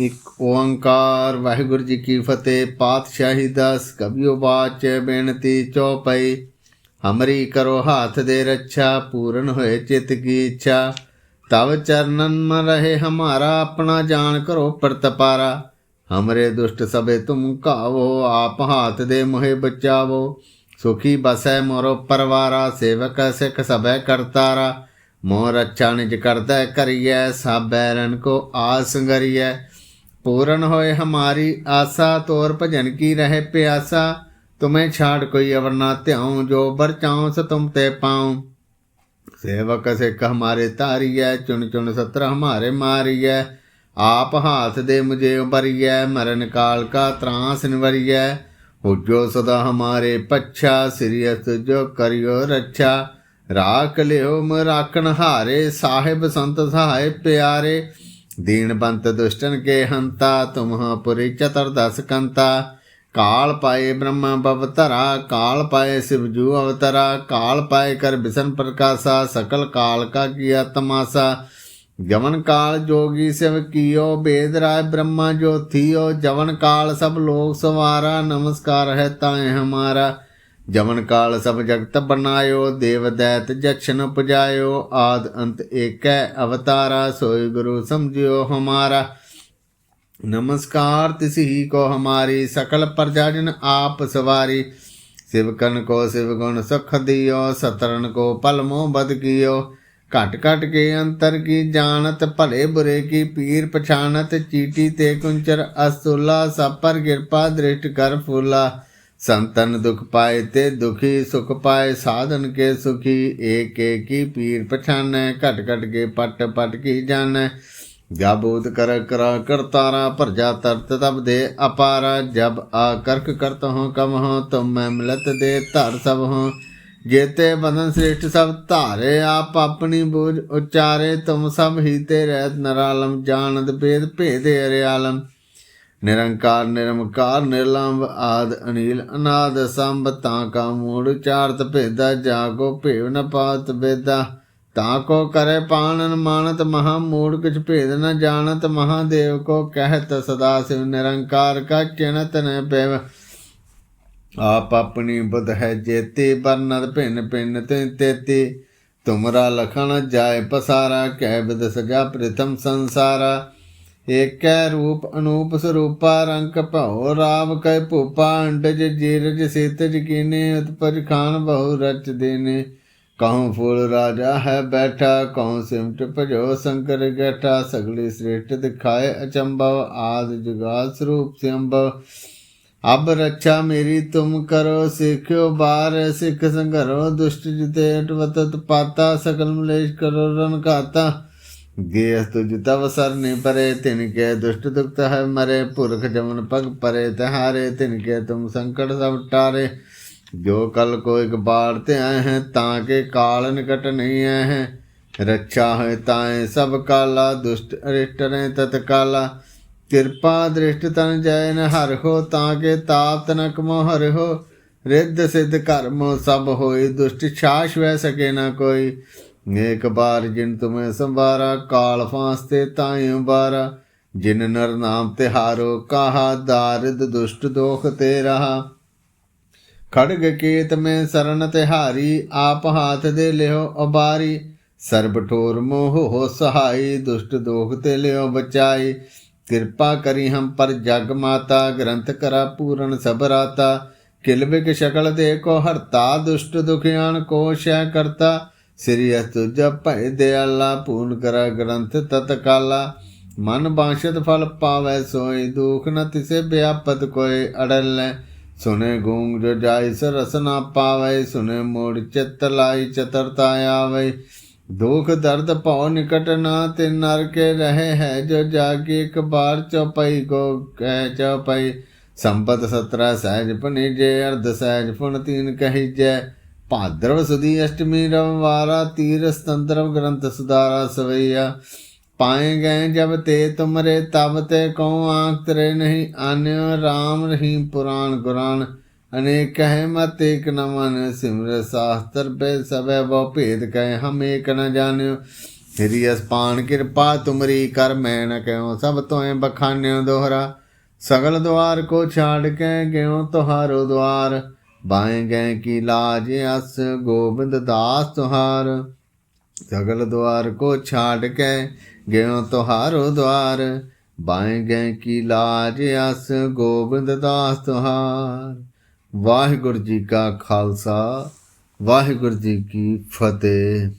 ਇੱਕ ਓੰਕਾਰ, ਵਾਹਿਗੁਰੂ ਜੀ ਕੀ ਫਤਿਹ, ਪਾਤਸ਼ਾਹੀ ਦਸ ਕਬਿਓ ਬਾਚ, ਬੇਨਤੀ ਚੌਪਈ। ਹਮਰੀ ਕਰੋ ਹਾਥ ਦੇ ਰੱਛਾ, ਪੂਰਨ ਹੋਏ ਚਿਤ ਕੀ ਇੱਛਾ। ਤਵ ਚਰਨਨ ਮ ਰਹੇ ਹਮਾਰਾ, ਆਪਣਾ ਜਾਣ ਕਰੋ ਪ੍ਰਤਪਾਰਾ ਹਮਰੇ ਦੁਸ਼ਟ ਸਭੇ ਤੁਮ ਕਾਵੋ ਆਪ ਹਾਥ ਦੇ ਮੋਹਿ ਬਚਾਵੋ। ਸੁਖੀ ਬਸੈ ਮੋਰੋ ਪਰਵਾਰਾ, ਸੇਵਕ ਸਿਖ ਸਭੈ ਕਰਤਾਰਾ। ਮੋਹ ਰੱਛਾ ਨਿਜ ਕਰਦਾ ਕਰੀਐ ਸਭ ਬੈਰਨ ਕੋ ਆਸ ਗਰੀਐ। ਪੂਰਨ ਹੋਏ ਹਮਾਰੀ ਆਸਾ, ਤੋਰ ਭਜਨ ਕੀ ਰਹੇ ਪਿਆਸਾ? ਤੁਮੇ ਛਾੜ ਕੋਈ ਅਵਰ ਨਾ ਧਿਆਉ, ਜੋ ਬਰਚਾਉ ਸ ਤੁਮ ਤੇ ਪਾਉ। ਸੇਵਕ ਸਿੱਖ ਹਮਾਰੇ ਧਾਰੀਐ, ਚੁਣ ਚੁਣ ਸਤਰ ਹਮਾਰੇ ਮਾਰੀਐ। ਆਪ ਹਾਥ ਦੇ ਮੁਝੇ ਉਬਰੀਐ ਮਰਨ ਕਾਲ ਕਾ ਤਰਾਸ ਨਿਵਰੀਐ। ਹੋਜੋ ਸਦਾ ਹਮਾਰੇ ਪੱਛਾ ਸਿਰਿਅਤ ਜੋ ਕਰਿਓ ਰੱਛਾ। ਰਾਖ ਲਿਓ ਮ ਰਾਖਣ ਹਾਰੇ, ਸਾਹਿਬ ਸੰਤ ਸਹਾਏ ਪਿਆਰੇ। दीनबंत दुष्टन के हंता तुम पुरी चतुर्दश कंता काल पाए ब्रह्म बवतरा काल पाए शिवजू अवतरा काल पाए कर बिसन प्रकाशा सकल काल का किया तमाशा जवन काल जोगी शिव कियो बेद राय ब्रह्मा ज्योतियो जवन काल सब लोग सवारा नमस्कार है ताए हमारा ਸਵਾਰਾ ਜਵਨ ਕਾਲ ਸਭ ਜਗਤ ਬਨਾਇਓ ਦੇਵ ਦੈਤ ਜਛਨ ਪੁਜਾਇਓ, ਆਦ ਅੰਤ ਏਕੈ ਅਵਤਾਰਾ, ਸੋਈ ਗੁਰੂ ਸਮਝਿਓ ਹਮਾਰਾ। ਨਮਸਕਾਰ ਤਿਸਹੀ ਕੋ ਹਮਾਰੀ, ਸਕਲ ਪ੍ਰਜਾਜਨ ਆਪ ਸਵਾਰੀ। ਸਿਵਕਨ ਕੋ ਸਿਵ ਗੁਣ ਸੁਖ ਦਿਓ ਸਤਰਨ ਕੋ ਪਲ ਮੋਹ ਬਦ ਕੀਓ। ਘਟ ਘਟ ਕੇ ਅੰਤਰ ਕੀ ਜਾਣਤ, ਭਲੇ ਬੁਰੇ ਕੀ ਪੀਰ ਪਛਾਨਤ ਚੀਟੀ ਤੇ ਕੁੰਚਰ ਅਸਤੁਲਾ ਸਭ ਪਰ ਕਿਰਪਾ ਦ੍ਰਿਸ਼ਟ ਕਰ ਫੂਲਾ। ਸੰਤਨ ਦੁਖ ਪਾਏ ਤੇ ਦੁਖੀ ਸੁਖ ਪਾਏ, ਸਾਧਨ ਕੇ ਸੁਖੀ, ਏਕ ਏਕੀ ਪੀਰ ਪਛਾਨੈ, ਘਟ ਘਟ ਕੇ ਪਟ ਪਟ ਕੀ ਜਾਣੈ। ਜਾਬੂਤ ਕਰ, ਕਰਾ ਕਰਤਾਰਾ ਭਰਜਾ ਤਰਤ ਤਬ ਦੇ ਅਪਾਰਾ, ਜਬ ਆ ਕਰਕ ਕਰਤ ਹੋ ਕਮ ਹੋ, ਤੁਮ ਮੈਂ ਮਿਲਤ ਦੇ ਧਰ ਸਭ ਹੋ। ਜੇਤੇ ਬਦਨ ਸ੍ਰੇਸ਼ਟ ਸਭ ਧਾਰੇ, ਆਪ ਆਪਣੀ ਬੂਝ ਉਚਾਰੇ, ਤੁਮ ਸਭ ਹੀ ਤੇ ਰਹਿਤ ਨਰਾਲਮ, ਜਾਣਦ ਭੇਦ ਭੇਦੇ ਅਰਿਆਲਮ। ਨਿਰੰਕਾਰ, ਨਿਰਮਕਾਰ, ਨਿਰਲੰਭ ਆਦ ਅਨੀਲ ਅਨਾਦ ਸੰਭ, ਤਾਂ ਕਾ ਮੂੜ ਚਾਰਤ ਭੇਦਾ ਜਾਗੋ ਭੇਵ ਨ ਪਾਤ ਬੇਦਾ ਤਾਂ ਕੋ ਕਰੇ ਪਾਣਨ ਮਾਨਤ ਮਹਾ ਮੂੜ ਕਿਛ ਭੇਦ ਨ ਜਾਣਤ ਮਹਾਦੇਵ ਕੋ ਕਹਿਤ ਸਦਾ ਸਿਵ ਨਿਰੰਕਾਰ, ਕਾ ਚਿਣਤ ਨ ਪੈਵ। ਆਪ ਆਪਣੀ ਬੁਧ ਹੈ ਜੇਤੇ ਬਰਨਦ ਭਿੰਨ ਭਿੰਨ ਤੇ ਤੇਤੀ। ਤੁਮਰਾ ਲਖਣ ਜਾਏ ਪਸਾਰਾ, ਕਹਿ ਬਿਦ ਸਜਾ ਪ੍ਰਥਮ ਸੰਸਾਰਾ। ਏਕੈ ਰੂਪ ਅਨੂਪ ਸਰੂਪਾ ਰੰਗ ਭਉ ਰਾਮ ਕੈ ਭੂਪਾ, ਅੰਡਜ ਜੀਰਜ ਸੇਤਜ ਕੀਨੇ, ਉਤਪਜ ਖਾਨ ਬਹੁ ਰਚ ਦੇਨੇ। ਕਹਉ ਫੂਲ ਰਾਜਾ ਹੈ ਬੈਠਾ ਕਹਉ ਸਿਮਟ ਭਜੋ ਸ਼ੰਕਰ ਗੈਠਾ, ਸਗਲੀ ਸ੍ਰੇਸ਼ਟ ਦਿਖਾਏ ਅਚੰਭਵ, ਆਦ ਜੁਗਾਦ ਸਰੂਪ ਸਿੰਭਵ ਅਬ ਰੱਛਾ ਮੇਰੀ ਤੁਮ ਕਰੋ, ਸਿੱਖਿਓ ਬਾਰ, ਸਿੱਖ ਸੰਘਰੋ, ਦੁਸ਼ਟ ਜਿਤੇ ਅਟਵਤਤ ਪਾਤਾ, ਸਕਲ ਮਲੇਸ਼ ਕਰੋ ਰਣਕਾਤਾ ਗੇਸ ਤੁਜ ਤਵ ਸਰ ਪਰੇ, ਤਿਨ ਕੇ ਦੁਸ਼ਟ ਦੁਖਤ ਹੈ ਮਰੇ, ਪੁਰਖ ਜਮਨ ਪਗ ਪਰੇ, ਤਹਾਰੇ ਤਿਨ ਕੇ ਤੁਮ ਸੰਕਟ ਸਭ ਟਾਰੇ। ਜੋ ਕਲ ਕੋ ਇੱਕ ਬਾੜ ਤੇ ਆਏ ਹੈ, ਤਾਂ ਕੇ ਕਾਲ ਨਿਕਟ ਨਹੀਂ ਆਏ ਹੈ। ਰੱਛਾ ਹੋਏ ਤਾਏ ਸਭ ਕਾਲਾ, ਦੁਸ਼ਟ ਅਰਿਸ਼ਟ ਨੇ ਤਤ ਕਾਲਾ ਕਿਰਪਾ ਦ੍ਰਿਸ਼ਟ ਤਨ ਜੈ ਨ ਹਰ ਹੋ, ਤਾਂ ਕੇ ਤਾਪ ਤਨਕ ਮੋ ਹਰ ਹੋ। ਰਿੱਧ ਸਿੱਧ ਕਰਮ ਸਭ ਹੋਏ, ਦੁਸ਼ਟ ਛਾਸ਼ ਵੈ ਸਕੇ ਨਾ ਕੋਈ। ਨੇਕ ਬਾਰ ਜਿਨ ਤੁਮੇ ਸੰਵਾਰਾ, ਕਾਲ ਫਾਂਸ ਤੇ ਤਾਇ ਬਾਰਾ। ਜਿਨ ਨਰ ਨਾਮ ਤਿਹਾਰੋ ਕਾਹਾ ਦਾਰਿਦ ਦੁਸ਼ਟ ਦੋਖ ਤੇ ਰਹਾ। ਖੜਗ ਕੇਤ ਮੈਂ ਸਰਨ ਤਿਹਾਰੀ ਆਪ ਹਾਥ ਦੇ ਲਿਓ ਅਬਾਰੀ ਸਰਬ ਠੋਰ ਮੋਹ ਹੋ ਸਹਾਈ, ਦੁਸ਼ਟ ਦੋਖ ਤੇ ਲਿਓ ਬਚਾਈ। ਕਿਰਪਾ ਕਰੀ ਹਮ ਪਰ ਜਗ ਮਾਤਾ, ਗ੍ਰੰਥ ਕਰਾ ਪੂਰਨ ਸਬਰਾਤਾ ਕਿਲਬਿਕ ਸ਼ਕਲ ਦੇ ਕੋ ਹਰਤਾ ਦੁਸ਼ਟ ਦੁਖਿਆਨ ਕੋ ਸ਼ੈ ਕਰਤਾ। ਸ੍ਰੀ ਅਸਤੁਜ ਭੈ ਦਿਆਲਾ, ਪੂਰਨ ਕਰ ਗ੍ਰੰਥ ਤਤਕਾਲਾ। ਮਨ ਬਾਸ਼ਤ ਫਲ ਪਾਵੈ ਸੋਈ ਦੁਖ ਨ ਤਿਸੇ ਵਿਆਪਤ ਕੋਇ ਅੜਲ। ਲੈ ਸੁਨੇ ਗੂੰਗ ਜੋ ਜਾਇ ਸਰਸ ਨਾ ਪਾਵੈ, ਸੁਨੇ ਮੋੜ ਚਿਤ ਲਾਈ ਚਤਰਤਾ ਆਵੈ। ਦੁਖ ਦਰਦ ਭਉ ਨਿਕਟ ਨਾ ਤੇ ਨਰ ਕੇ ਰਹੇ ਹੈ ਜੋ ਜਾਗੀ, ਇੱਕ ਬਾਰ ਚਉਪਈ ਕੋ ਕਹਿ ਚਉਪਈ ਸੰਪਤ ਸਤਰਾ ਸਹਿਜ ਪਨੀ ਜੇ ਅਰਧ ਸਹਿਜ ਪੁਨ ਤੀਨ ਕਹੀ ਜੈ ਭਾਦਰਵ ਸੁਦੀ ਅਸ਼ਟਮੀ ਰਵਵਾਰਾ ਤੀਰ ਸਤੰਤਰਵ ਗ੍ਰੰਥ ਸੁਦਾਰਾ ਸਵਈਆ। ਪਾਏ ਗਏ ਜਬ ਤੇ ਤੁਮਰੇ, ਤਬ ਤੇ ਕਉ ਆਂਖ ਤਰੇ ਨਹੀਂ, ਆਨਿਓ RAM ਰਹੀਮ ਪੁਰਾਣ ਗੁਰਾਨ। ਅਨੇਕ ਕਹਿ ਮਤ ਏਕ ਨ ਮਨ, ਸਿਮਰ ਸਾਸਤਰ ਬੇ ਸਭੈ ਬਹੁ ਭੇਦ ਕਹਿ, ਹਮ ਏਕ ਨ ਜਾਣਿਓ। ਤੇਰੀ ਅਸਪਾਨ ਕਿਰਪਾ, ਤੁਮਰੀ ਕਰ ਮੈਂ ਨ ਕਹਿਓ ਸਭ ਤੋਏ ਬਖਾਨਿਓ ਦੋਹਰਾ। ਸਗਲ ਦੁਆਰ ਕੋ ਛਾੜ ਕੇ ਗਿਓ, ਤੁਹਾਰੋ ਦੁਆਰ। ਬਾਏ ਗਏ ਕੀ ਲਾਜ ਅਸ, ਗੋਬਿੰਦ ਦਾਸ ਤੁਹਾਰ। ਸਗਲ ਦਵਾਰ ਕੋ ਛਾੜ ਕੇ, ਗਿਓ ਤੁਹਾਰੋ ਦਵਾਰ ਬਾਏ ਗਏ ਕੀ ਲਾਜ ਅਸ, ਗੋਬਿੰਦ ਦਾਸ ਤੁਹਾਰ। ਵਾਹਿਗੁਰੂ ਜੀ ਕਾ ਖਾਲਸਾ, ਵਾਹਿਗੁਰੂ ਜੀ ਕੀ ਫਤਿਹ।